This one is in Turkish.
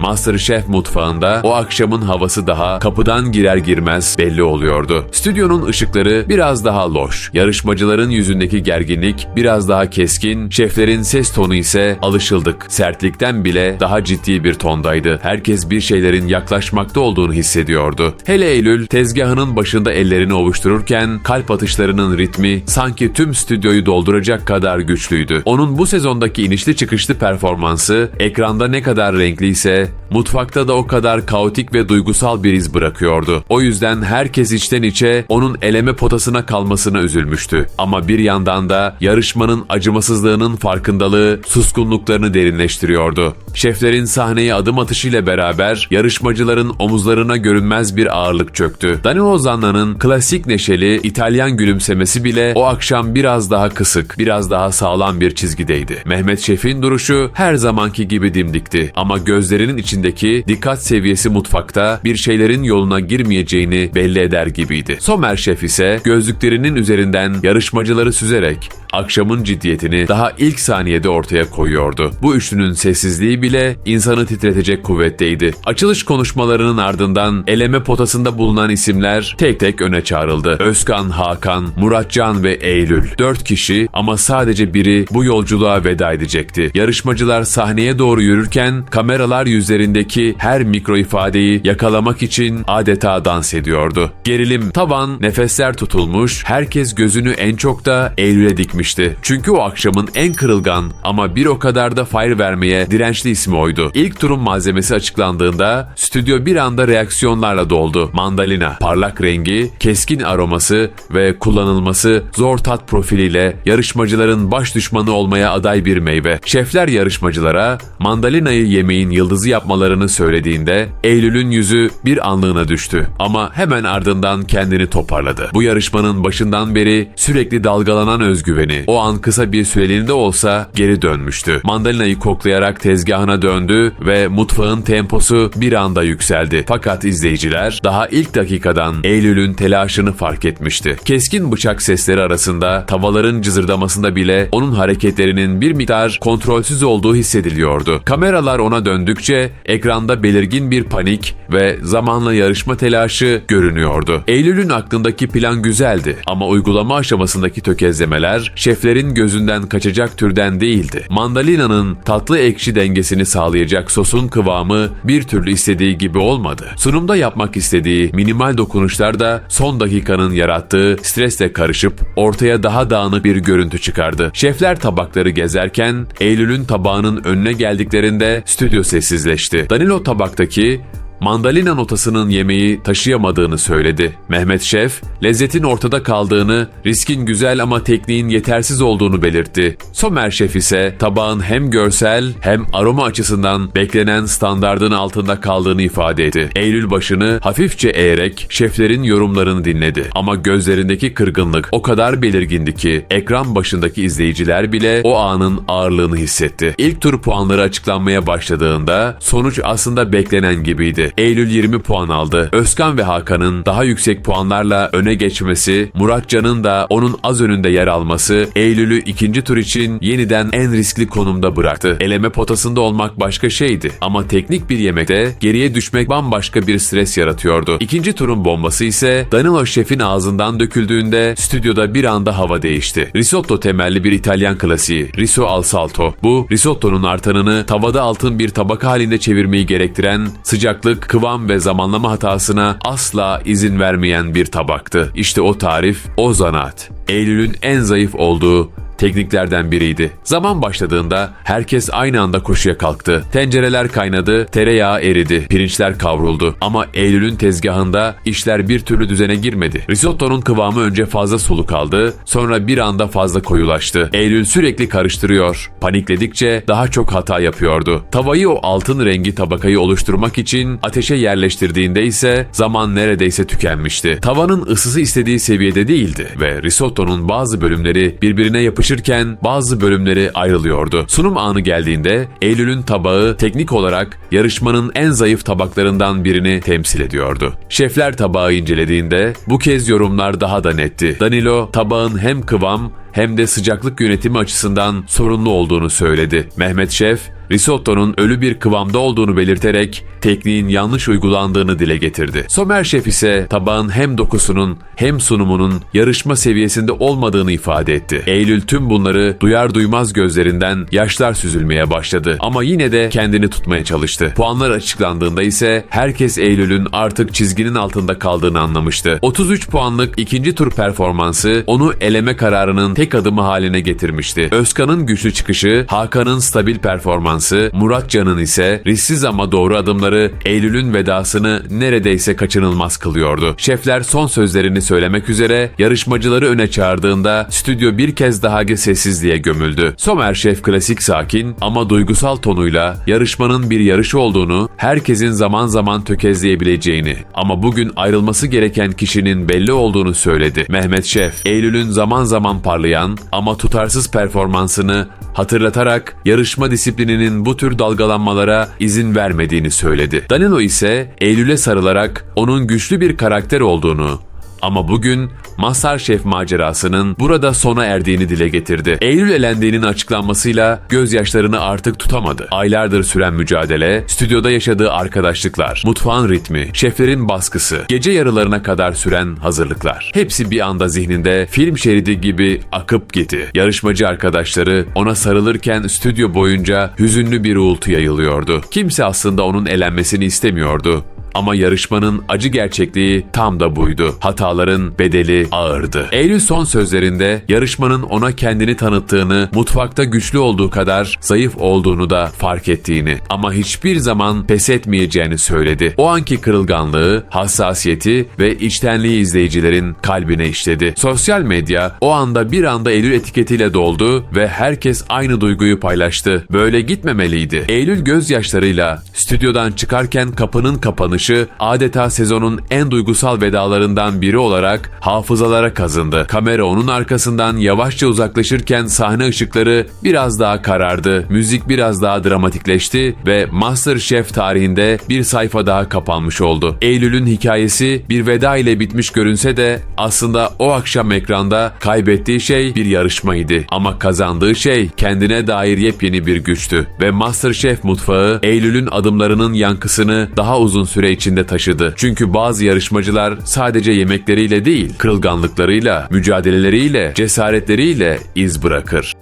Masterchef mutfağında o akşamın havası daha kapıdan girer girmez belli oluyordu. Stüdyonun ışıkları biraz daha loş. Yarışmacıların yüzündeki gerginlik biraz daha keskin. Şeflerin ses tonu ise alışıldık. Sertlikten bile daha ciddi bir tondaydı. Herkes bir şeylerin yaklaşmakta olduğunu hissediyordu. Hele Eylül tezgahının başında ellerini ovuştururken kalp atışlarının ritmi sanki tüm stüdyoyu dolduracak kadar güçlüydü. Onun bu sezondaki inişli çıkışlı performansı ekranda ne kadar renkliyse mutfakta da o kadar kaotik ve duygusal bir iz bırakıyordu. O yüzden herkes içten içe onun eleme potasına kalmasına üzülmüştü. Ama bir yandan da yarışmanın acımasızlığının farkındalığı suskunluklarını derinleştiriyordu. Şeflerin sahneye adım atışıyla beraber yarışmacıların omuzlarına görünmez bir ağırlık çöktü. Danilo Zanna'nın klasik neşeli İtalyan gülümsemesi bile o akşam biraz daha kısık, biraz daha sağlam bir çizgideydi. Mehmet Şef'in duruşu her zamanki gibi dimdikti ama gözlerinin içindeki dikkat seviyesi mutfakta bir şeylerin yoluna girmeyeceğini belli eder gibiydi. Somer Şef ise gözlüklerinin üzerinden yarışmacıları süzerek akşamın ciddiyetini daha ilk saniyede ortaya koyuyordu. Bu üçlünün sessizliği bile insanı titretecek kuvvetteydi. Açılış konuşmalarının ardından eleme potasında bulunan isimler tek tek öne çağrıldı. Özkan, Hakan, Muratcan ve Eylül. Dört kişi ama sadece biri bu yolculuğa veda edecekti. Yarışmacılar sahneye doğru yürürken kameralar yüzlerindeki her mikro ifadeyi yakalamak için adeta dans ediyordu. Gerilim, tavan, nefesler tutulmuş, herkes gözünü en çok da Eylül'e dikmişti. Çünkü o akşamın en kırılgan ama bir o kadar da fire vermeye dirençli ismi oydu. İlk turun malzemesi açıklandığında stüdyo bir anda reaksiyonlarla doldu. Mandalina, parlak rengi, keskin aroması ve kullanılması zor tat profiliyle yarışmacıların baş düşmanı olmaya aday bir meyve. Şefler yarışmacılara mandalinayı yemeğin yıldızı yapmalarını söylediğinde Eylül'ün yüzü bir anlığına düştü. Ama hemen ardından kendini toparladı. Bu yarışmanın başından beri sürekli dalgalanan özgüveni o an kısa bir süreliğinde olsa geri dönmüştü. Mandalinayı koklayarak tezgahına döndü ve mutfağın temposu bir anda yükseldi. Fakat izleyiciler daha ilk dakikadan Eylül'ün telaşını fark etmişti. Keskin bıçak sesleri arasında tavaların cızırdamasında bile onun hareketlerinin bir miktar kontrolsüz olduğu hissediliyordu. Kameralar ona döndükçe ekranda belirgin bir panik ve zamanla yarışma telaşı görünüyordu. Eylül'ün aklındaki plan güzeldi ama uygulama aşamasındaki tökezlemeler şeflerin gözünden kaçacak türden değildi. Mandalina'nın tatlı ekşi dengesini sağlayacak sosun kıvamı bir türlü istediği gibi olmadı. Sunumda yapmak istediği minimal dokunuşlar da son dakikanın yarattığı stresle karışıp ortaya daha dağınık bir görüntü çıkardı. Şefler tabakları gezerken Eylül'ün tabağının önüne geldiklerinde stüdyo sessizleşti. Danilo tabaktaki mandalina notasının yemeği taşıyamadığını söyledi. Mehmet Şef, lezzetin ortada kaldığını, riskin güzel ama tekniğin yetersiz olduğunu belirtti. Somer Şef ise tabağın hem görsel hem aroma açısından beklenen standardın altında kaldığını ifade etti. Eylül başını hafifçe eğerek şeflerin yorumlarını dinledi. Ama gözlerindeki kırgınlık o kadar belirgindi ki ekran başındaki izleyiciler bile o anın ağırlığını hissetti. İlk tur puanları açıklanmaya başladığında sonuç aslında beklenen gibiydi. Eylül 20 puan aldı. Özkan ve Hakan'ın daha yüksek puanlarla öne geçmesi, Muratcan'ın da onun az önünde yer alması Eylül'ü ikinci tur için yeniden en riskli konumda bıraktı. Eleme potasında olmak başka şeydi ama teknik bir yemekte geriye düşmek bambaşka bir stres yaratıyordu. İkinci turun bombası ise Danilo Şef'in ağzından döküldüğünde stüdyoda bir anda hava değişti. Risotto temelli bir İtalyan klasiği, riso al salto. Bu risottonun artanını tavada altın bir tabaka halinde çevirmeyi gerektiren sıcaklık, kıvam ve zamanlama hatasına asla izin vermeyen bir tabaktı. İşte o tarif, o zanaat. Eylül'ün en zayıf olduğu tekniklerden biriydi. Zaman başladığında herkes aynı anda koşuya kalktı. Tencereler kaynadı, tereyağı eridi, pirinçler kavruldu. Ama Eylül'ün tezgahında işler bir türlü düzene girmedi. Risottonun kıvamı önce fazla sulu kaldı, sonra bir anda fazla koyulaştı. Eylül sürekli karıştırıyor. Panikledikçe daha çok hata yapıyordu. Tavayı o altın rengi tabakayı oluşturmak için ateşe yerleştirdiğinde ise zaman neredeyse tükenmişti. Tavanın ısısı istediği seviyede değildi ve risottonun bazı bölümleri birbirine yapışırken bazı bölümleri ayrılıyordu. Sunum anı geldiğinde Eylül'ün tabağı teknik olarak yarışmanın en zayıf tabaklarından birini temsil ediyordu. Şefler tabağı incelediğinde bu kez yorumlar daha da netti. Danilo tabağın hem kıvam hem de sıcaklık yönetimi açısından sorunlu olduğunu söyledi. Mehmet Şef risottonun ölü bir kıvamda olduğunu belirterek tekniğin yanlış uygulandığını dile getirdi. Somer Şef ise tabağın hem dokusunun hem sunumunun yarışma seviyesinde olmadığını ifade etti. Eylül tüm bunları duyar duymaz gözlerinden yaşlar süzülmeye başladı ama yine de kendini tutmaya çalıştı. Puanlar açıklandığında ise herkes Eylül'ün artık çizginin altında kaldığını anlamıştı. 33 puanlık ikinci tur performansı onu eleme kararının tek adımı haline getirmişti. Özkan'ın güçlü çıkışı, Hakan'ın stabil performansı, Muratcan'ın ise risksiz ama doğru adımları Eylül'ün vedasını neredeyse kaçınılmaz kılıyordu. Şefler son sözlerini söylemek üzere yarışmacıları öne çağırdığında stüdyo bir kez daha sessizliğe gömüldü. Somer Şef klasik sakin ama duygusal tonuyla yarışmanın bir yarış olduğunu, herkesin zaman zaman tökezleyebileceğini ama bugün ayrılması gereken kişinin belli olduğunu söyledi. Mehmet Şef, Eylül'ün zaman zaman parlayan ama tutarsız performansını hatırlatarak yarışma disiplininin bu tür dalgalanmalara izin vermediğini söyledi. Danilo ise Eylül'e sarılarak onun güçlü bir karakter olduğunu ama bugün Masterchef macerasının burada sona erdiğini dile getirdi. Eylül elendiğinin açıklanmasıyla gözyaşlarını artık tutamadı. Aylardır süren mücadele, stüdyoda yaşadığı arkadaşlıklar, mutfağın ritmi, şeflerin baskısı, gece yarılarına kadar süren hazırlıklar. Hepsi bir anda zihninde film şeridi gibi akıp gitti. Yarışmacı arkadaşları ona sarılırken stüdyo boyunca hüzünlü bir uğultu yayılıyordu. Kimse aslında onun elenmesini istemiyordu. Ama yarışmanın acı gerçekliği tam da buydu. Hataların bedeli ağırdı. Eylül son sözlerinde yarışmanın ona kendini tanıttığını, mutfakta güçlü olduğu kadar zayıf olduğunu da fark ettiğini ama hiçbir zaman pes etmeyeceğini söyledi. O anki kırılganlığı, hassasiyeti ve içtenliği izleyicilerin kalbine işledi. Sosyal medya o anda bir anda Eylül etiketiyle doldu ve herkes aynı duyguyu paylaştı. Böyle gitmemeliydi. Eylül gözyaşlarıyla stüdyodan çıkarken kapının kapanışı adeta sezonun en duygusal vedalarından biri olarak hafızalara kazındı. Kamera onun arkasından yavaşça uzaklaşırken sahne ışıkları biraz daha karardı, müzik biraz daha dramatikleşti ve MasterChef tarihinde bir sayfa daha kapanmış oldu. Eylül'ün hikayesi bir veda ile bitmiş görünse de aslında o akşam ekranda kaybettiği şey bir yarışmaydı. Ama kazandığı şey kendine dair yepyeni bir güçtü. Ve MasterChef mutfağı Eylül'ün adımlarının yankısını daha uzun süre içinde taşıdı. Çünkü bazı yarışmacılar sadece yemekleriyle değil, kırılganlıklarıyla, mücadeleleriyle, cesaretleriyle iz bırakır.